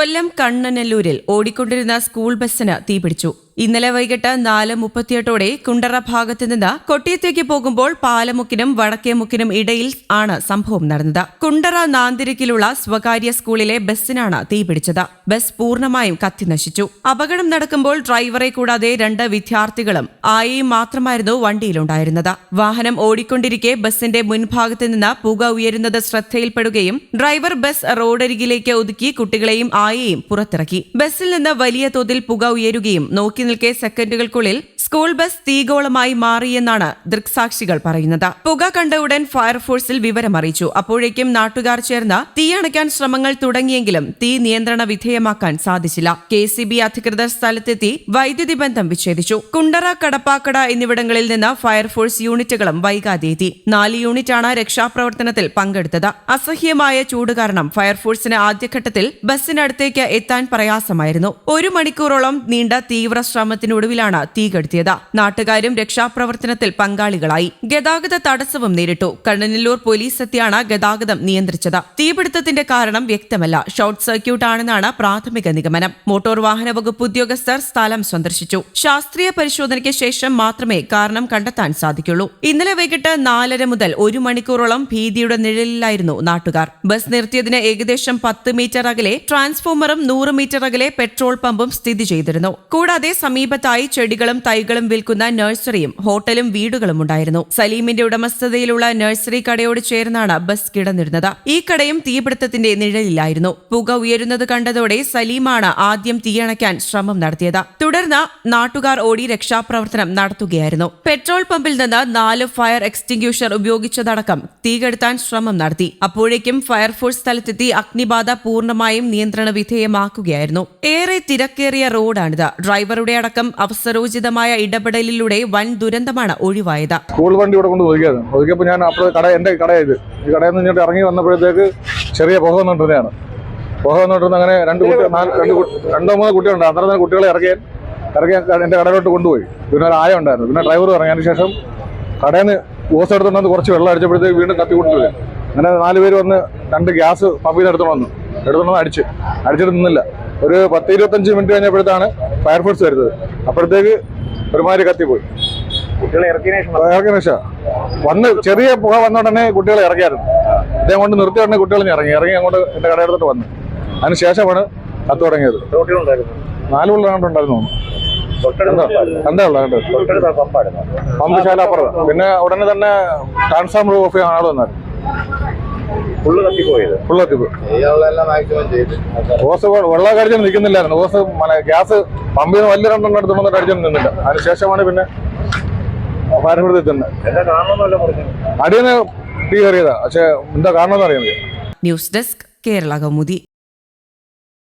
കൊല്ലം കണ്ണനല്ലൂരിൽ ഓടിക്കൊണ്ടിരുന്ന സ്കൂൾ ബസ്സിന് തീപിടിച്ചു. ഇന്നലെ വൈകിട്ട് നാല് മുപ്പത്തിയെട്ടോടെ കുണ്ടറ ഭാഗത്തു നിന്ന് കൊട്ടിയത്തേക്ക് പോകുമ്പോൾ പാലമുക്കിനും വടക്കേമുക്കിനും ഇടയിൽ ആണ് സംഭവം നടന്നത്. കുണ്ടറ നാന്തിരിക്കിലുള്ള സ്വകാര്യ സ്കൂളിലെ ബസ്സിനാണ് തീപിടിച്ചത് ബസ് പൂർണമായും കത്തിനശിച്ചു അപകടം നടക്കുമ്പോൾ ഡ്രൈവറെ കൂടാതെ രണ്ട് വിദ്യാർത്ഥികളും ആയി മാത്രമായിരുന്നു വണ്ടിയിലുണ്ടായിരുന്നത്. വാഹനം ഓടിക്കൊണ്ടിരിക്കെ ബസിന്റെ മുൻഭാഗത്ത് നിന്ന് പുക ഉയരുന്നത് ശ്രദ്ധയിൽപ്പെടുകയും ഡ്രൈവർ ബസ് റോഡരികിലേക്ക് ഒതുക്കി കുട്ടികളെയും ആയയും പുറത്തിറക്കി. ബസ്സിൽ നിന്ന് വലിയ തോതിൽ പുക ഉയരുകയും നോക്കി നിൽക്കെ സെക്കൻഡുകൾക്കുള്ളിൽ സ്കൂൾ ബസ് തീഗോളമായി മാറിയെന്നാണ് ദൃക്സാക്ഷികൾ പറയുന്നത്. പുക കണ്ട ഉടൻ ഫയർഫോഴ്സിൽ വിവരമറിയിച്ചു അപ്പോഴേക്കും നാട്ടുകാർ ചേർന്ന് തീയണയ്ക്കാൻ ശ്രമങ്ങൾ തുടങ്ങിയെങ്കിലും തീ നിയന്ത്രണ വിധേയമാക്കാൻ സാധിച്ചില്ല. കെ സി ബി അധികൃതർ സ്ഥലത്തെത്തി വൈദ്യുതി ബന്ധം വിച്ഛേദിച്ചു. കുണ്ടറ കടപ്പാക്കട എന്നിവിടങ്ങളിൽ നിന്ന് ഫയർഫോഴ്സ് യൂണിറ്റുകളും വൈകാതെ എത്തി നാല് യൂണിറ്റാണ് രക്ഷാപ്രവർത്തനത്തിൽ പങ്കെടുത്തത്. അസഹ്യമായ ചൂട് കാരണം ഫയർഫോഴ്സിന് ആദ്യഘട്ടത്തിൽ ബസ്സിനടുത്തേക്ക് എത്താൻ പ്രയാസമായിരുന്നു. ഒരു മണിക്കൂറോളം നീണ്ട തീവ്ര ശ്രമത്തിനൊടുവിലാണ് തീ കെടുത്തിയത്. നാട്ടുകാരും രക്ഷാപ്രവർത്തനത്തിൽ പങ്കാളികളായി. ഗതാഗത തടസ്സവും നേരിട്ടു. കണ്ണനല്ലൂർ പോലീസ് എത്തിയാണ് ഗതാഗതം നിയന്ത്രിച്ചത്. തീപിടുത്തത്തിന്റെ കാരണം വ്യക്തമല്ല. ഷോർട്ട് സർക്യൂട്ട് ആണെന്നാണ് പ്രാഥമിക നിഗമനം. മോട്ടോർ വാഹന വകുപ്പ് ഉദ്യോഗസ്ഥർ സ്ഥലം സന്ദർശിച്ചു. ശാസ്ത്രീയ പരിശോധനയ്ക്ക് ശേഷം മാത്രമേ കാരണം കണ്ടെത്താൻ സാധിക്കുള്ളൂ. ഇന്നലെ വൈകിട്ട് നാലര മുതൽ ഒരു മണിക്കൂറോളം ഭീതിയുടെ നിഴലിലായിരുന്നു നാട്ടുകാർ. ബസ് നിർത്തിയതിന് ഏകദേശം പത്ത് മീറ്റർ അകലെ ട്രാൻസ്ഫോമറും നൂറ് മീറ്റർ അകലെ പെട്രോൾ പമ്പും സ്ഥിതി ചെയ്തിരുന്നു. കൂടാതെ സമീപത്തായി ചെടികളും തൈകളും വിൽക്കുന്ന നഴ്സറിയും ഹോട്ടലും വീടുകളും ഉണ്ടായിരുന്നു. സലീമിന്റെ ഉടമസ്ഥതയിലുള്ള നഴ്സറി കടയോട് ചേർന്നാണ് ബസ് കിടന്നിരുന്നത്. ഈ കടയും തീപിടുത്തത്തിന്റെ നിഴലിലായിരുന്നു. പുക ഉയരുന്നത് കണ്ടതോടെ സലീമാണ് ആദ്യം തീയണയ്ക്കാൻ ശ്രമം നടത്തിയത്. തുടർന്ന് നാട്ടുകാർ ഓടി രക്ഷാപ്രവർത്തനം നടത്തുകയായിരുന്നു. പെട്രോൾ പമ്പിൽ നിന്ന് നാല് ഫയർ എക്സ്റ്റിംഗ്യൂഷർ ഉപയോഗിച്ചതടക്കം തീകെടുത്താൻ ശ്രമം നടത്തി. അപ്പോഴേക്കും ഫയർഫോഴ്സ് സ്ഥലത്തെത്തി അഗ്നിബാധ പൂർണമായും നിയന്ത്രണ വിധേയമാക്കുകയായിരുന്നു. ഏറെ തിരക്കേറിയ റോഡാണിത്. ഡ്രൈവറുടെ അടക്കം അവസരോചിതമായ ഇടപെടലിലൂടെ വൻ ദുരന്തമാണ് ഒഴിവായത്. സ്കൂൾ വണ്ടി ഇവിടെ കൊണ്ട് ഒതുക്കിയത്. ഒതുക്കിയപ്പോൾ ഞാൻ അപ്പോൾ കട എന്റെ കടയായത് ഈ കടയിൽ നിന്ന് ഇറങ്ങി വന്നപ്പോഴത്തേക്ക് ചെറിയ പുക വന്നിട്ടുണ്ടാണ് പുക വന്നിട്ടുണ്ട് അങ്ങനെ രണ്ട് കുട്ടി രണ്ട് രണ്ടോ മൂന്നോ കുട്ടികളുണ്ട്. അന്നേരം തന്നെ കുട്ടികളെ ഇറക്കിയാൽ ഇറക്കി എന്റെ കടയിലോട്ട് കൊണ്ടുപോയി. പിന്നെ ഒരു ആയ ഉണ്ടായിരുന്നു. പിന്നെ ഡ്രൈവർ ഇറങ്ങിയതിന് ശേഷം കടയിൽ നിന്ന് ഓസ് എടുത്തുകൊണ്ട് കുറച്ച് വെള്ളം അടിച്ചപ്പോഴത്തേക്ക് വീണ്ടും കത്തി കൊണ്ടുപോയി അങ്ങനെ നാല് പേര് വന്ന് രണ്ട് ഗ്യാസ് പമ്പിൽ നിന്ന് വന്നു. എടുത്തോണ്ട് അടിച്ച്. അടിച്ചിട്ട് നിന്നില്ല. ഒരു പത്ത് ഇരുപത്തഞ്ച് മിനിറ്റ് കഴിഞ്ഞപ്പോഴത്താണ് ഫയർഫോഴ്സ് വരുന്നത്. അപ്പോഴത്തേക്ക് ഒരുമാതിരി കത്തിപ്പോയി കുട്ടികളെ വന്ന് ചെറിയ പുക വന്ന ഉടനെ കുട്ടികളെ ഇറക്കിയായിരുന്നു. അദ്ദേഹം കൊണ്ട് നിർത്തിയ ഉടനെ കുട്ടികൾ ഞാൻ ഇറങ്ങി. ഇറങ്ങി അങ്ങോട്ട് എന്റെ കടയെടുത്തിട്ട് വന്നു. അതിന് ശേഷമാണ് കത്ത് തുടങ്ങിയത്. നാല് പിള്ളേരുണ്ടായിരുന്നു എന്താ? ഉള്ളത് പമ്പ് കണ്ടത് തൊട്ടടുത്ത പമ്പായിരുന്നു. പമ്പശാല അപ്പുറം പിന്നെ ഉടനെ തന്നെ ട്രാൻസ്ഫോമർ ഓഫ് ചെയ്യാൻ ആൾ വന്നായിരുന്നു. ഫുള്ള് കത്തിപ്പോയത്. ഓസ് വെള്ളം കടിച്ചു നിൽക്കുന്നില്ലായിരുന്നു ഓസ് മല ഗ്യാസ് പമ്പിൽ നിന്ന് വലിയ രണ്ടെണ്ണം എടുത്തുകൊണ്ട് അടിച്ചു നിന്നില്ല. അതിനുശേഷമാണ് പിന്നെ ഫയർഫോഴ്സ് എത്തുന്നത് എന്താ കാണണമെന്നല്ല പറഞ്ഞു? അടിയന് തീ കയറിയതാ. പക്ഷെ എന്താ എന്ന് അറിയുന്നത് ന്യൂസ് ഡെസ്ക് കേരള കൗമുദി.